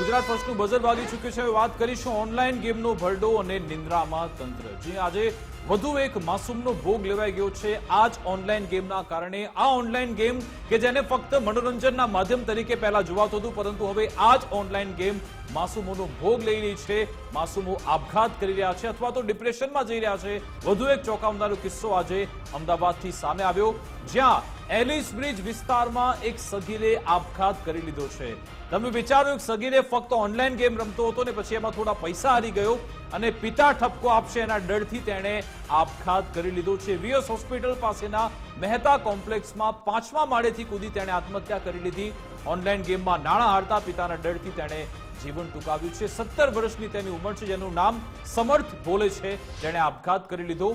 ગુજરાત ફર્સ્ટનું બજર વાગી ચૂક્યું છે. વાત કરીશું ઓનલાઈન ગેમનો ભરડો અને નિંદ્રામાં તંત્ર. જે આજે વધુ એક માસૂમનો ભોગ લેવાઈ ગયો છે. આ જ ઓનલાઈન ગેમના કારણે આ ઓનલાઈન ગેમ કે જેને ફક્ત મનોરંજનના માધ્યમ તરીકે પહેલા જોવાતું હતું, પરંતુ હવે આ જ ઓનલાઈન ગેમ માસૂમોનો ભોગ લઈ રહી છે. માસૂમો આપઘાત કરી રહ્યા છે અથવા તો ડિપ્રેશનમાં જઈ રહ્યા છે. વધુ એક ચોંકાવનારો કિસ્સો આજે અમદાવાદથી સામે આવ્યો. જ્યાં એલિસ બ્રિજ વિસ્તારમાં એક સગીરે આપઘાત કરી લીધો છે. તમે વિચારો એક સગીરે ફક્ત ઓનલાઈન ગેમ રમતો હતો ને પછી એમાં થોડા પૈસા હારી ગયો અને પિતા ઠપકો આપશે એના ડરથી તેણે આપઘાત કરી લીધો છે. વીએસ હોસ્પિટલ પાસેના મહેતા કોમ્પ્લેક્સમાં પાંચમા માળેથી કૂદી તેણે આત્મહત્યા કરી લીધી. ઓનલાઈન ગેમમાં નાણાં હારતા પિતાના ડરથી તેણે જીવન ટૂંકાવ્યું છે. સત્તર વર્ષની તેની ઉંમર છે, જેનું નામ સમર્થ બોલે છે. જેણે આપઘાત કરી લીધો.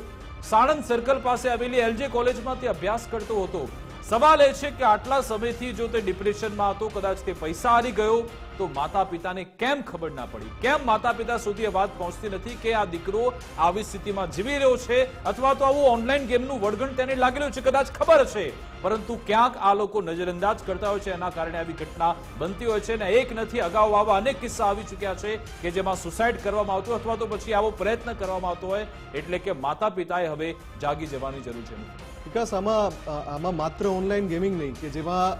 સાણંદ સર્કલ પાસે આવેલી એલજે કોલેજમાં તે અભ્યાસ કરતો હતો. સવાલ એ છે કે આટલા સમયથી જો તે ડિપ્રેશનમાં હતો, કદાચ તે પૈસા હારી ગયો, તો માતા પિતાને કેમ ખબર ના પડી? કેમ માતા પિતા સુધી એ વાત પહોંચતી નથી કે આ દીકરો આવી સ્થિતિમાં જીવી રહ્યો છે અથવા તો આવું ઓનલાઈન ગેમનું વળગણ તેને લાગેલું છે? કદાચ ખબર છે. પરંતુ ક્યાંક આ લોકો નજરઅંદાજ કરતા હોય છે, એના કારણે આવી ઘટના બનતી હોય છે અને એક નથી, અગાઉ આવા અનેક કિસ્સા આવી ચૂક્યા છે કે જેમાં સુસાઇડ કરવામાં આવતું અથવા તો પછી આવો પ્રયત્ન કરવામાં આવતો હોય, એટલે કે માતા પિતાએ હવે જાગી જવાની જરૂર છે. વિકાસ આમાં આમાં માત્ર ઓનલાઈન ગેમિંગ નહીં કે જેમાં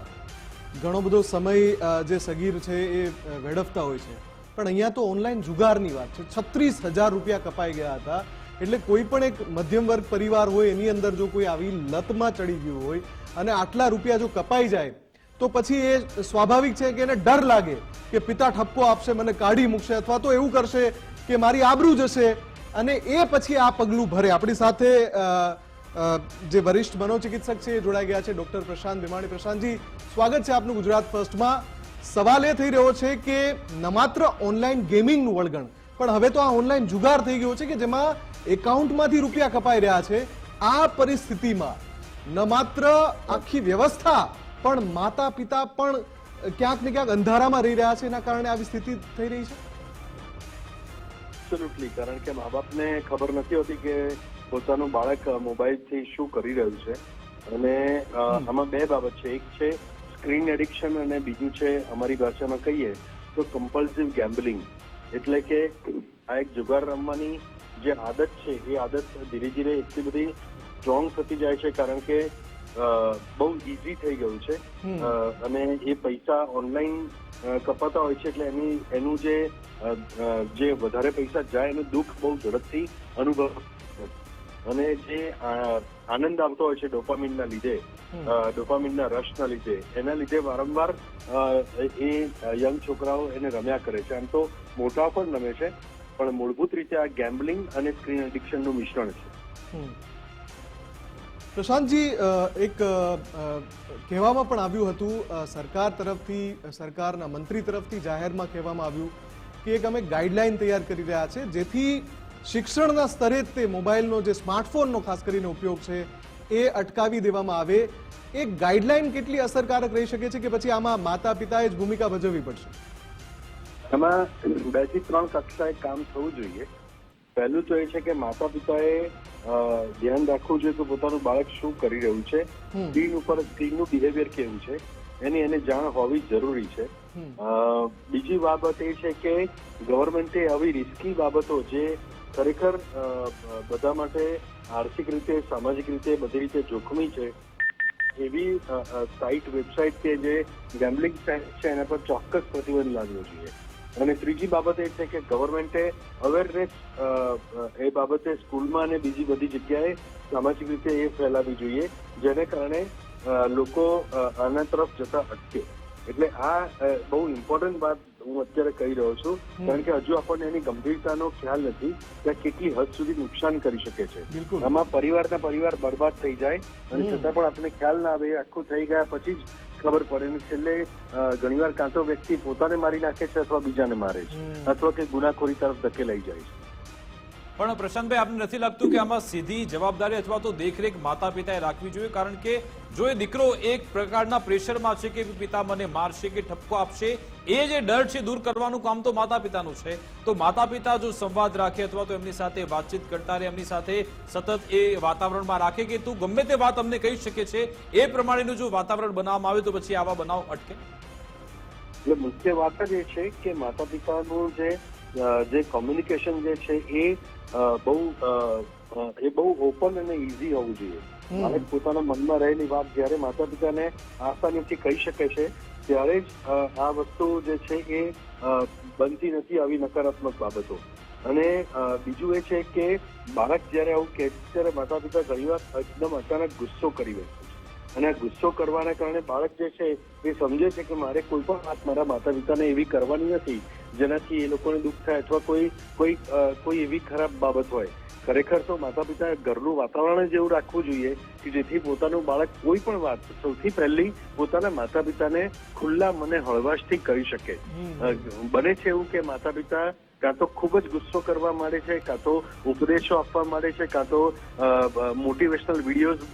ઘણો બધો સમય જે સગીર છે એ વેડફતા હોય છે. પણ અહીંયા તો ઓનલાઈન જુગારની વાત છે. છત્રીસ હજાર રૂપિયા કપાઈ ગયા હતા. એટલે કોઈ પણ એક મધ્યમ વર્ગ પરિવાર હોય, એની અંદર જો કોઈ આવી લતમાં ચડી ગયું હોય અને આટલા રૂપિયા જો કપાઈ જાય, તો પછી એ સ્વાભાવિક છે કે એને ડર લાગે કે પિતા ઠપકો આપશે, મને કાઢી મૂકશે અથવા તો એવું કરશે કે મારી આબરૂ જશે અને એ પછી આ પગલું ભરે. આપણી સાથે જે વરિષ્ઠ મનોચિકિત્સક છે એ જોડાઈ ગયા છે, ડોક્ટર પ્રશાંત ભીમાણી. પ્રશાંતજી, સ્વાગત છે આપનું ગુજરાત ફર્સ્ટમાં. સવાલ એ થઈ રહ્યો છે કે ન માત્ર ઓનલાઈન ગેમિંગનું વળગણ, પણ હવે તો આ ઓનલાઈન જુગાર થઈ ગયો છે કે જેમાં એકાઉન્ટમાંથી રૂપિયા કપાઈ રહ્યા છે. આ પરિસ્થિતિમાં ન માત્ર આખી વ્યવસ્થા, પણ માતા પિતા પણ ક્યાંક ને ક્યાંક અંધારામાં રહી રહ્યા છે એના કારણે આવી સ્થિતિ થઈ રહી છે? એબ્સોલ્યુટલી કારણ કે મા બાપને ખબર નથી હોતી કે પોતાનું બાળક મોબાઈલથી શું કરી રહ્યું છે. અને આમાં બે બાબત છે. એક છે સ્ક્રીન એડિક્શન અને બીજું છે અમારી ભાષામાં કહીએ તો કમ્પલ્સિવ ગેમ્બલિંગ એટલે કે આ એક જુગાર રમવાની જે આદત છે એ આદત ધીરે ધીરે એટલી બધી સ્ટ્રોંગ થતી જાય છે કારણ કે બહુ ઇઝી થઈ ગયું છે. અને એ પૈસા ઓનલાઈન કપાતા હોય છે એટલે એની એનું જે જે વધારે પૈસા જાય એનું દુઃખ બહુ ઝડપથી અનુભવ અને જે આનંદ આવતો હોય છે ડોપામિનના લીધે ડોપામિનના રશના લીધે એના લીધે વારંવાર એ યંગ છોકરાઓ એને રમ્યા કરે છે. આમ તો મોટા પણ રમે છે પણ મૂળભૂત રીતે આ ગેમ્બલિંગ અને સ્ક્રીન એડિક્શનનું મિશ્રણ છે. પ્રશાંતજી એક કહેવામાં પણ આવ્યું હતું સરકાર તરફથી સરકારના મંત્રી તરફથી જાહેરમાં કહેવામાં આવ્યું કે એક અમે ગાઈડલાઈન તૈયાર કરી રહ્યા છે જેથી શિક્ષણના સ્તરે જ તે મોબાઈલનો જે સ્માર્ટફોનનો ખાસ કરીને ઉપયોગ છે એ અટકાવી દેવામાં આવે. એ ગાઈડલાઈન કેટલી અસરકારક રહી શકે છે કે પછી આમાં માતા પિતાએ જ ભૂમિકા ભજવવી પડશે? એમાં બેથી ત્રણ કક્ષાએ કામ થવું જોઈએ. પહેલું તો એ છે કે માતા પિતાએ ધ્યાન રાખવું જોઈએ કે પોતાનું બાળક શું કરી રહ્યું છે. સ્ક્રીન ઉપર સ્ક્રીનનું બિહેવિયર કેવું છે? એની એને જાણ હોવી જરૂરી છે. બીજી બાબત એ છે કે ગવર્મેન્ટે આવી રિસ્કી બાબતો જે ખરેખર બધા માટે આર્થિક રીતે, સામાજિક રીતે બધી રીતે જોખમી છે. એવી સાઇટ વેબસાઇટ કે જે ગેમ્બલિંગ સાઇટ છે, એના પર ચોક્કસ પ્રતિબંધ લાગવો જોઈએ. અને ત્રીજી બાબત એ છે કે ગવર્મેન્ટે અવેરનેસ એ બાબતે સ્કૂલમાં અને બીજી બધી જગ્યાએ સામાજિક રીતે એ ફેલાવવી જોઈએ, જેને કારણે લોકો આના તરફ જતા અટકે. એટલે આ બહુ ઇમ્પોર્ટન્ટ વાત હું અત્યારે કહી રહ્યો છું કારણ કે હજુ આપણને એની ગંભીરતાનો ખ્યાલ નથી કે કેટલી હદ સુધી નુકસાન કરી શકે છે. આમાં પરિવારના પરિવાર બરબાદ થઈ જાય અને છતાં પણ આપણને ખ્યાલ ના આવે આખું થઈ ગયા પછી જ ખબર પડે અને છેલ્લે ઘણીવાર કાં તો વ્યક્તિ પોતાને મારી નાખે છે અથવા બીજાને મારે છે અથવા કે ગુનાખોરી તરફ ધકેલાઈ જાય છે. પણ પ્રશાંતભાઈ આપને નથી લાગતું કે આમાં સીધી જવાબદારી અથવા તો દેખરેખ માતા પિતાએ રાખવી જોઈએ? કારણ કે જો એ દીકરો એક પ્રકારના પ્રેશરમાં છે કે પિતા મને મારશે કે ઠપકો આપશે એ જે ડર છે દૂર કરવાનું કામ તો માતા પિતાનું છે. તો માતા પિતા જો સંવાદ રાખે અથવા તો એમની સાથે વાતચીત કરતા રહે એમની સાથે સતત એ વાતાવરણમાં રાખે કે તું ગમે તે વાત અમને કહી શકે છે એ પ્રમાણેનું જો વાતાવરણ બનાવવામાં આવે તો પછી આવા બનાવ અટકે? એટલે મુખ્ય વાત જ એ છે કે માતા પિતાનું જે જે કોમ્યુનિકેશન જે છે એ બહુ એ બહુ ઓપન અને ઇઝી હોવું જોઈએ. અને બાળક પોતાના મનમાં રહેલી વાત જ્યારે માતા પિતાને આસાનીથી કહી શકે છે ત્યારે જ આ વસ્તુ જે છે એ બનતી નથી આવી નકારાત્મક બાબતો. અને બીજું એ છે કે બાળક જ્યારે આવું કહે ત્યારે માતા પિતા ઘણીવાર એકદમ અચાનક ગુસ્સો કરી બેસે અને આ ગુસ્સો કરવાના કારણે બાળક જે છે એ સમજે છે કે મારે કોઈ પણ વાત મારા માતા પિતાને એવી કરવાની નથી જેનાથી એ લોકોને દુઃખ થાય અથવા કોઈ કોઈ કોઈ એવી ખરાબ બાબત હોય. ખરેખર તો માતા પિતા ઘરનું વાતાવરણ જ એવું રાખવું જોઈએ કે જેથી પોતાનું બાળક કોઈ પણ વાત સૌથી પહેલી પોતાના માતા પિતાને ખુલ્લા મને હળવાશથી કરી શકે. બને છે એવું કે માતા પિતા કાં તો ખૂબ જ ગુસ્સો કરવા માંડે છે, કાં તો ઉપદેશો આપવા માંડે છે, કાં તો મોટિવેશનલ વિડીયોઝ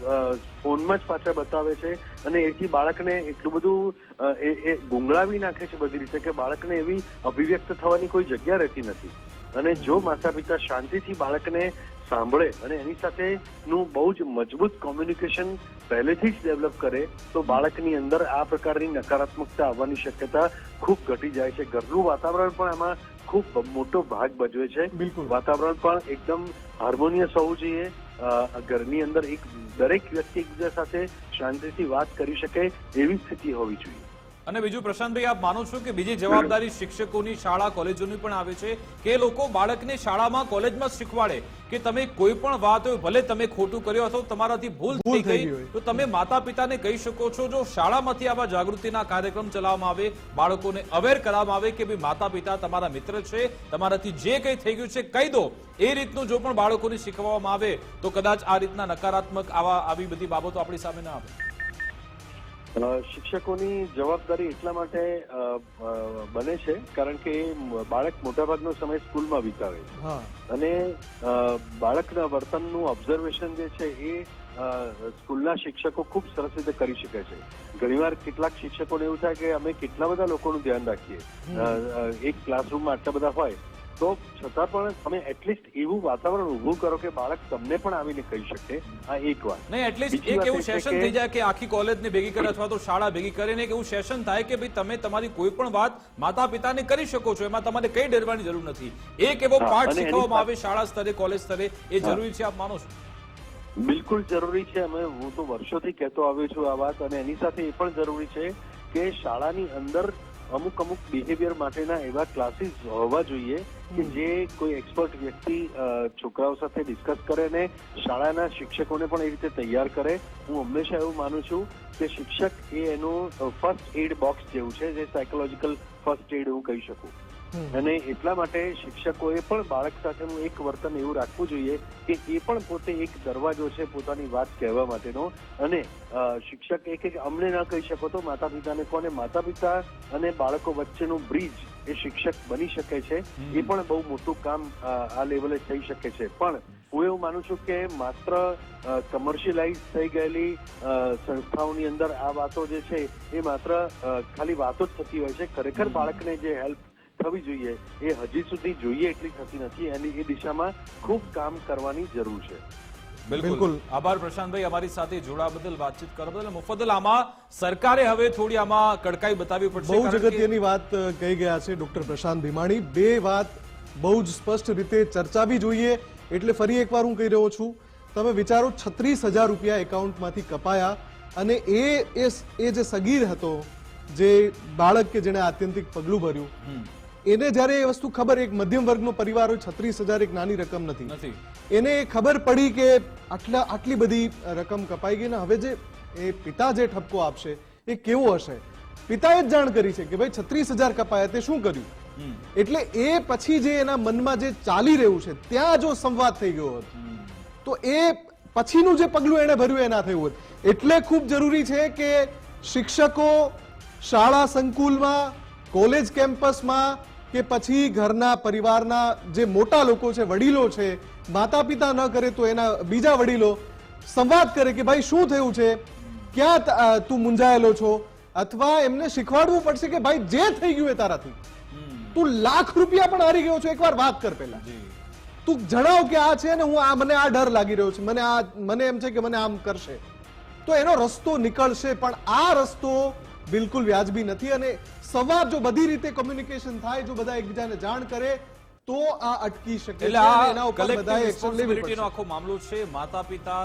ફોનમાં જ પાછા બતાવે છે અને એથી બાળકને એટલું બધું એ ગુંગળાવી નાખે છે બધી રીતે કે બાળકને એવી અભિવ્યક્ત થવાની કોઈ જગ્યા રહેતી નથી. અને જો માતા પિતા શાંતિથી બાળકને સાંભળે અને એની સાથેનું બહુ જ મજબૂત કોમ્યુનિકેશન પહેલેથી જ ડેવલપ કરે તો બાળકની અંદર આ પ્રકારની નકારાત્મકતા આવવાની શક્યતા ખૂબ ઘટી જાય છે. ઘરનું વાતાવરણ પણ એમાં ખૂબ મોટો ભાગ ભજવે છે. બિલકુલ. વાતાવરણ પણ એકદમ હાર્મોનિયસ હોવું જોઈએ. ઘરની અંદર એક દરેક વ્યક્તિ એકબીજા સાથે શાંતિથી વાત કરી શકે એવી સ્થિતિ હોવી જોઈએ. અને બીજું પ્રશાંતભાઈ આપ માનો છો કે બીજી જવાબદારી શિક્ષકોની શાળા કોલેજોની પણ આવે છે કે લોકો બાળકને શાળામાં કોલેજમાં શીખવાડે? કે તમે કોઈ પણ વાત હોય ભલે તમે ખોટું કર્યો અથવા તમારાથી ભૂલ થઈ ગઈ તો તમે માતા પિતાને કહી શકો છો જો શાળામાંથી આવા જાગૃતિના કાર્યક્રમ ચલાવવામાં આવે બાળકોને અવેર કરવામાં આવે કે ભાઈ માતા પિતા તમારા મિત્ર છે તમારાથી જે કંઈ થઈ ગયું છે કહી દો. એ રીતનું જો પણ બાળકોને શીખવવામાં આવે તો કદાચ આ રીતના નકારાત્મક આવા આવી બધી બાબતો આપણી સામે ના આવે. શિક્ષકોની જવાબદારી એટલા માટે બને છે કારણ કે બાળક મોટાભાગનો સમય સ્કૂલમાં વિતાવે છે. અને બાળકના વર્તનનું ઓબ્ઝર્વેશન જે છે એ સ્કૂલના શિક્ષકો ખૂબ સરસ રીતે કરી શકે છે. ઘણીવાર કેટલાક શિક્ષકોને એવું થાય કે અમે કેટલા બધા લોકોનું ધ્યાન રાખીએ. એક ક્લાસરૂમમાં આટલા બધા હોય તો છતાં પણ તમે એટલીસ્ટ એવું વાતાવરણ ઊભું કરો કે બાળક તમને પણ આવીને કહી શકે. આ એક વાત. નહીં એટલીસ્ટ એક એવું સેશન થઈ જાય કે આખી કોલેજને ભેગી કરે અથવા તો શાળા ભેગી કરીને એક એવું સેશન થાય કે ભાઈ તમે તમારી કોઈ પણ વાત માતા પિતાને કરી શકો છો એમાં તમારે કઈ ડરવાની જરૂર નથી. એક એવો પાઠ શીખવામાં શીખવવામાં આવે શાળા સ્તરે કોલેજ સ્તરે એ જરૂરી છે આપ માનો છો? બિલકુલ જરૂરી છે. અમે હું તો વર્ષોથી કહેતો આવ્યો છું આ વાત અને એની સાથે એ પણ જરૂરી છે કે શાળાની અંદર અમુક અમુક બિહેવિયર માટેના એવા ક્લાસીસ હોવા જોઈએ કે જે કોઈ એક્સપર્ટ વ્યક્તિ છોકરાઓ સાથે ડિસ્કસ કરે ને શાળાના શિક્ષકોને પણ એ રીતે તૈયાર કરે. હું હંમેશા એવું માનું છું કે શિક્ષક એ એનું ફર્સ્ટ એડ બોક્સ જેવું છે, જે સાયકોલોજીકલ ફર્સ્ટ એડ હું કહી શકું. અને એટલા માટે શિક્ષકોએ પણ બાળક સાથેનું એક વર્તન એવું રાખવું જોઈએ કે એ પણ પોતે એક દરવાજો છે પોતાની વાત કહેવા માટેનો. અને શિક્ષક એક એક અમને ના કહી શકો તો માતા પિતાને કોને? માતા પિતા અને બાળકો વચ્ચેનો બ્રિજ એ શિક્ષક બની શકે છે. એ પણ બહુ મોટું કામ આ લેવલે થઈ શકે છે. પણ હું એવું માનું છું કે માત્ર કમર્શિયલાઇઝ થઈ ગયેલી સંસ્થાઓની અંદર આ વાતો જે છે એ માત્ર ખાલી વાતો જ થતી હોય છે. ખરેખર બાળકને જે હેલ્પ થવી જોઈએ. એ હજી સુધી જોઈએ એટલી થતી નથી એની એ દિશામાં ખૂબ કામ કરવાની જરૂર છે. બિલકુલ. બિલકુલ. આભાર પ્રશાંતભાઈ અમારી સાથે જોડાવા બદલ વાતચીત કરવા બદલ. મુફદ્દલ આમાં સરકારે હવે થોડી આમાં કડકાઈ બતાવી પડશે બહુ જ અગત્યની વાત કહી ગયા છે ડોક્ટર પ્રશાંત ભીમાણી. બે વાત બહુ જ સ્પષ્ટ રીતે ચર્ચાવી જોઈએ. એટલે ફરી એકવાર હું કહી રહ્યો છું તમે વિચારો છત્રીસ હજાર રૂપિયા એકાઉન્ટમાંથી કપાયા અને એ એ એ જે સગીર હતો જે બાળક કે જેણે આત્યંતિક પગલું ભર્યું એને જ્યારે એ વસ્તુ ખબર એક મધ્યમ વર્ગનો પરિવાર હોય છત્રીસ હજાર એક નાની રકમ નથી. એને ખબર પડી કે આટલા આટલી બધી રકમ કપાઈ ગઈ ને હવે જે એ પિતા જે ઠપકો આપશે એ કેવો હશે? પિતાએ જ જાણ કરી છે કે ભાઈ છત્રીસ હજાર કપાયા તે શું કર્યું? એટલે એ પછી જે એના મનમાં જે ચાલી રહ્યું છે ત્યાં જો સંવાદ થઈ ગયો હોત. તો એ પછીનું જે પગલું એને ભર્યું એ ના થયું હોત. એટલે ખૂબ જરૂરી છે કે શિક્ષકો શાળા સંકુલમાં કોલેજ કેમ્પસમાં કે પછી ઘરના પરિવારના જે મોટા લોકો છે વડીલો છે માતા પિતા ન કરે તો એના બીજા વડીલો સંવાદ કરે કે ભાઈ શું થયું છે? ક્યાં તું મૂંઝાયેલો છો? અથવા એમને શીખવાડવું પડશે કે ભાઈ જે થઈ ગયું એ તારાથી. તું લાખ રૂપિયા પણ હારી ગયો છો એકવાર વાત કર પહેલા. તું જણાવ કે આ છે ને હું આ મને આ ડર લાગી રહ્યો છે મને આ મને એમ છે કે મને આમ કરશે. તો એનો રસ્તો નીકળશે પણ આ રસ્તો બિલકુલ વ્યાજબી નથી અને સવાર જો બધી રીતે કોમ્યુનિકેશન થાય જો બધા એકબીજાને જાણ કરે તો આ અટકી શકે એટલે આ કલેક્ટિવ રિસ્પોન્સિબિલિટીનો આખો મામલો છે. માતા પિતા